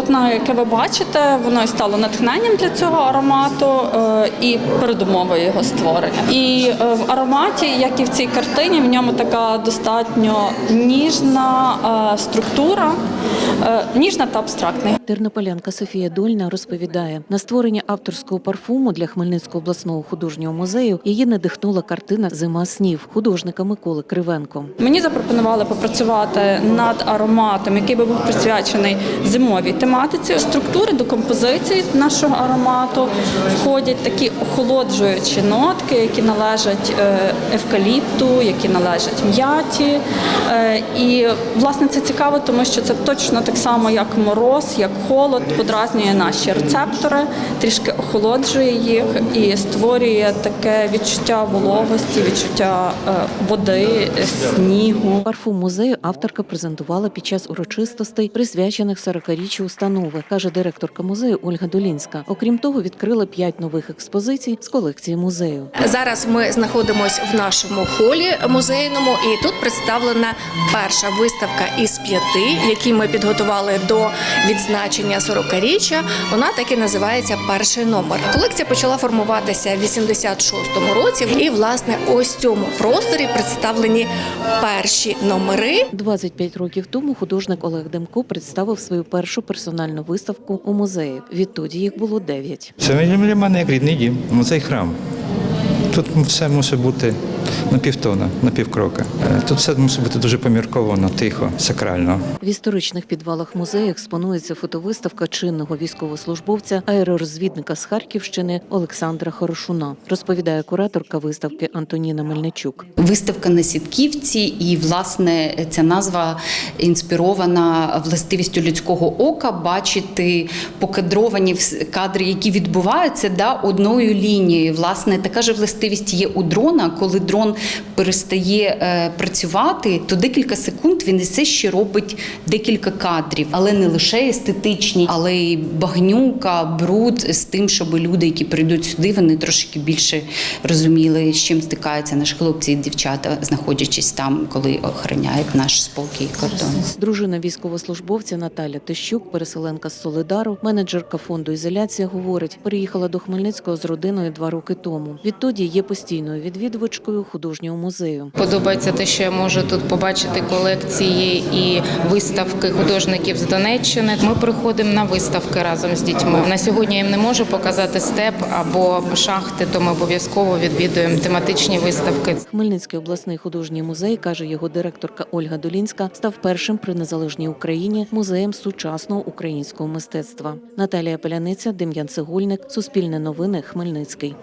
полотна, яке ви бачите, воно і стало натхненням для цього аромату е, і передумовою його створення. І е, в ароматі, як і в цій картині, в ньому така достатньо ніжна е, структура, ніжна та абстрактна. Тернополянка Софія Дольна розповідає, на створення авторського парфуму для Хмельницького обласного художнього музею її надихнула картина Зима снів художника Миколи Кривенко. Мені запропонували попрацювати над ароматом, який би був присвячений зимовій тематиці. Структури до композиції нашого аромату входять такі охолоджуючі нотки, які належать е, евкаліпту, які належать м'яті. Е, І власне це цікаво, тому що це точно так само, як мороз, як холод, подразнює наші рецептори, трішки охолоджує їх і створює таке відчуття вологості, відчуття е, води, снігу. Парфум музею авторка презентувала під час урочистостей, присвячених 40-річчю установи, каже директорка музею Ольга Долінська. Окрім того, відкрила п'ять нових експозицій з колекції музею. Зараз ми знаходимося в нашому холі музейному, і тут представлена перша виставка із п'яти, які ми підготували до відзначення 40-річчя. Вона так і називається Перший номер. Колекція почала формуватися в 86-му році, і власне ось цьому просторі представлені перші номери 25 років тому художник Олег Демко представив свою першу персональну виставку у музеї. Відтоді їх було дев'ять. Це для мене як рідний дім, музей храм. Тут все мусить бути на півтона, на півкрока. Е, Тут все мусить бути дуже помірковано, тихо, сакрально. В історичних підвалах музею експонується фотовиставка чинного військовослужбовця аеророзвідника з Харківщини Олександра Хорошуна, розповідає кураторка виставки Антоніна Мельничук. Виставка на сітківці, і власне ця назва інспірована властивістю людського ока бачити покадровані кадри, які відбуваються да, одною лінією. Власне, така ж властивість є у дрона. Коли дрон перестає е, працювати, то декілька секунд він все ще робить декілька кадрів, але не лише естетичні, але й багнюка, бруд з тим, щоб люди, які прийдуть сюди, вони трошки більше розуміли, з чим стикаються наші хлопці і дівчата, знаходячись там, коли охороняють наш спокій кордон. Дружина військовослужбовця Наталя Тищук, переселенка з Солидару, менеджерка фонду ізоляція, говорить, переїхала до Хмельницького з родиною два роки тому. Відтоді є постійною відвідувачкою художнього музею. Подобається те, що я можу тут побачити колекції і виставки художників з Донеччини. Ми приходимо на виставки разом з дітьми. На сьогодні я їм не можу показати степ або шахти, то ми обов'язково відвідуємо тематичні виставки. Хмельницький обласний художній музей, каже його директорка Ольга Долінська, став першим при незалежній Україні музеєм сучасного українського мистецтва. Наталія Паляниця, Дем'ян Цегольник, Суспільне новини, Хмельницький.